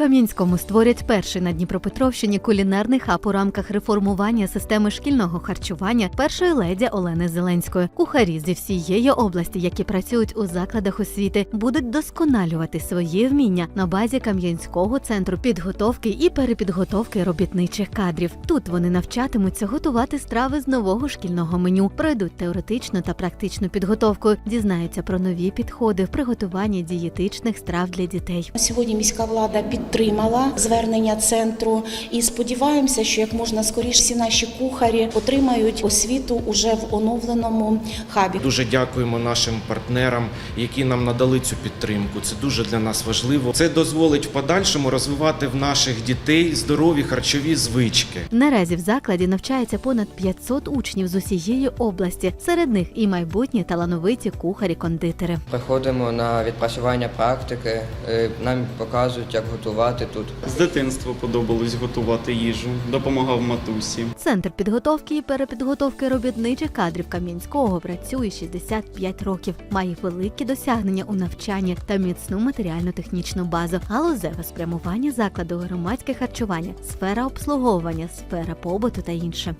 Кам'янському створять перший на Дніпропетровщині кулінарний хаб у рамках реформування системи шкільного харчування першої леді Олени Зеленської. Кухарі зі всієї області, які працюють у закладах освіти, будуть досконалювати свої вміння на базі Кам'янського центру підготовки і перепідготовки робітничих кадрів. Тут вони навчатимуться готувати страви з нового шкільного меню, пройдуть теоретичну та практичну підготовку, дізнаються про нові підходи в приготуванні дієтичних страв для дітей. Сьогодні міська влада підтримала звернення центру і сподіваємося, що як можна скоріше всі наші кухарі отримають освіту уже в оновленому хабі. Дуже дякуємо нашим партнерам, які нам надали цю підтримку. Це дуже для нас важливо. Це дозволить в подальшому розвивати в наших дітей здорові харчові звички. Наразі в закладі навчається понад 500 учнів з усієї області. Серед них і майбутні талановиті кухарі-кондитери. Приходимо на відпрацювання практики, е, нам показують, як готувати тут. З дитинства подобалось готувати їжу, допомагав матусі. Центр підготовки і перепідготовки робітничих кадрів Кам'янського працює 65 років, має великі досягнення у навчанні та міцну матеріально-технічну базу, галузеве спрямування закладу, громадське харчування, сфера обслуговування, сфера побуту та інше.